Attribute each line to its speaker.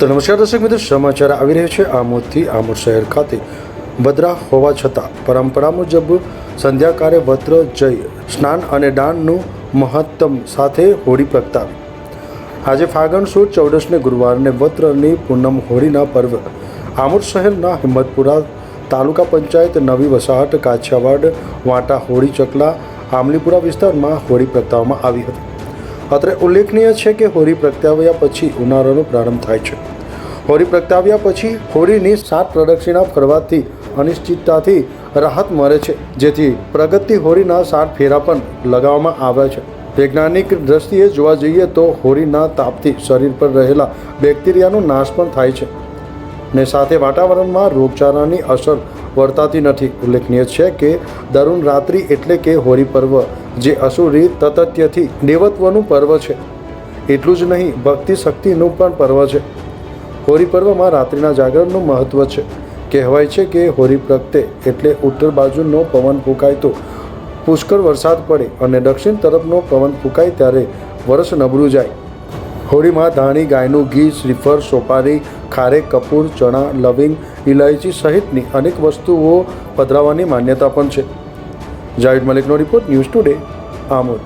Speaker 1: તો નમસ્કાર દર્શક મિત્રો, સમાચાર આવી રહ્યો છે આમોદથી આમોદ શહેર ખાતે. ભદ્રા હોવા છતાં પરંપરા મુજબ સંધ્યાકાળે વત્ર જઈ સ્નાન અને દાનનું મહત્તમ સાથે હોળી પ્રગટાવી. આજે ફાગણ સુદ ચૌદસને ગુરુવારને વત્રની પૂનમ હોળીના પર્વ. આમોદ શહેરના હિંમતપુરા તાલુકા પંચાયત નવી વસાહત, કાછિયાવાડ, વાંટા, હોળી, ચકલા આમલીપુરા વિસ્તારમાં હોળી પ્રગટાવવામાં આવી હતી. અત્રે ઉલ્લેખનીય છે કે હોળી પ્રગટાવ્યા પછી ઉનાળાનો પ્રારંભ થાય છે. હોળી પ્રગટાવ્યા પછી હોળીની સાત પ્રદક્ષિણા ફરવાથી અનિશ્ચિતતાથી રાહત મળે છે, જેથી પ્રગતિ હોળીના સાત ફેરા પણ લગાવવામાં આવે છે. વૈજ્ઞાનિક દ્રષ્ટિએ જોવા જઈએ તો હોળીના તાપથી શરીર પર રહેલા બેક્ટેરિયાનો નાશ પણ થાય છે ને સાથે વાતાવરણમાં રોગચાળાની અસર વર્તાતી નથી. ઉલ્લેખનીય છે કે દરુણ રાત્રિ એટલે કે હોળી પર્વ જે અસુરી તતત્યથી દેવત્વનું પર્વ છે. એટલું જ નહીં ભક્તિ શક્તિનું પણ પર્વ છે. હોળી પર્વમાં રાત્રિના જાગરણનું મહત્ત્વ છે. કહેવાય છે કે હોળી પ્રગટે એટલે ઉત્તર બાજુનો પવન ફૂંકાય તો પુષ્કળ વરસાદ પડે અને દક્ષિણ તરફનો પવન ફૂંકાય ત્યારે વરસ નબળું જાય. હોળીમાં ધાણી, ગાયનું ઘી, શ્રીફળ, સોપારી ખારેક કપૂર, ચણા, લવિંગ ઇલાયચી સહિતની અનેક વસ્તુઓ પધરાવવાની માન્યતા પણ છે. જાવેદ મલિકનો રિપોર્ટ ન્યૂઝ ટુડે, આમોદ.